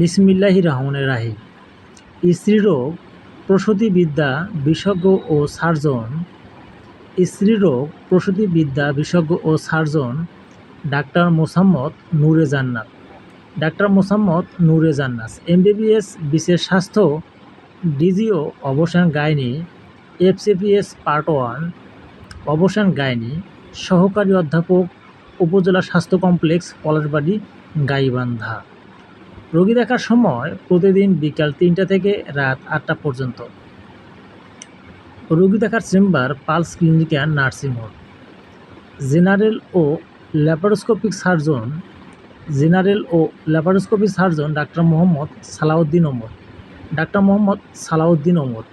বিসমিল্লাহি রহমানির রাহিম। স্ত্রীরোগ, প্রসূতিবিদ্যা বিশেষজ্ঞ ও সার্জন। স্ত্রীরোগ, প্রসূতিবিদ্যা বিশেষজ্ঞ ও surgeon. Doctor Mosammat Noore Jannat. Doctor Mosammat নূরে জান্নাত। এমবিবিএস, বিশেষ স্বাস্থ্য, DGO, obs and gynae. FCPS part one, obs and gynae. সহকারী অধ্যাপক, উপজেলা স্বাস্থ্য কমপ্লেক্স, পলাশবাড়ি, গাইবান্ধা। রোগী দেখার সময় প্রতিদিন বিকাল তিনটা থেকে রাত আটটা পর্যন্ত। রোগী দেখার chamber, Pulse clinic and nursing home. General O laparoscopic surgeon, general O laparoscopic surgeon doctor Mohammad Salauddin Omar. Doctor Mohammad Salauddin Omar,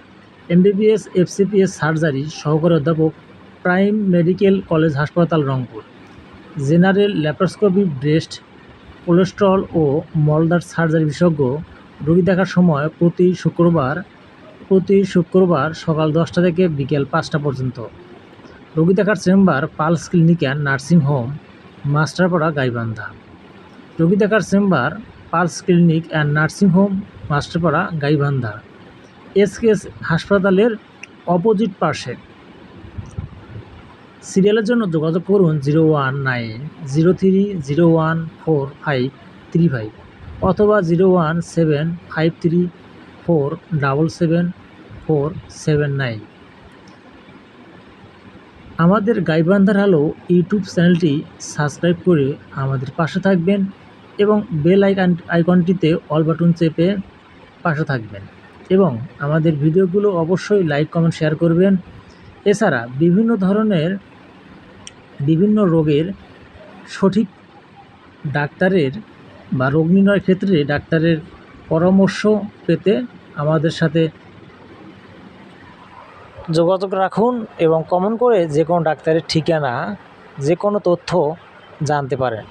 MBBS, FCPS surgery সহকারী অধ্যাপক, প্রাইম মেডিকেল কলেজ হাসপাতাল Rangpur. General laparoscopy breast cholesterol ও মলদার surgery বিশেষজ্ঞ রোগী দেখার সময় প্রতি শুক্রবার প্রতি শুক্রবার সকাল দশটা থেকে বিকেল পাঁচটা পর্যন্ত। রোগী দেখার chamber Pulse clinic and nursing home, Masterpara, Gaibandha. রোগী দেখার chamber Pulse clinic and nursing home, Masterpara, Gaibandha. SKS হাসপাতালের অপোজিট পাশে সিরিয়ালের জন্য যোগাযোগ করুন zero one nine zero three zero one four five three five অথবা zero one seven five three four double seven four seven nine. আমাদের গাইবান্ধার আলো ইউটিউব চ্যানেলটি সাবস্ক্রাইব করে আমাদের পাশে থাকবেন এবং বেল আইকন আইকনটিতে অল বাটন চেপে পাশে থাকবেন এবং আমাদের ভিডিওগুলো অবশ্যই লাইক, কমেন্ট, শেয়ার করবেন। এছাড়া বিভিন্ন ধরনের বিভিন্ন রোগের সঠিক ডাক্তারের বা রোগ নির্ণয়ের ক্ষেত্রে ডাক্তারের পরামর্শ পেতে আমাদের সাথে যোগাযোগ রাখুন এবং কমন করে যে কোনো ডাক্তারের ঠিকানা, যে কোনো তথ্য জানতে পারেন।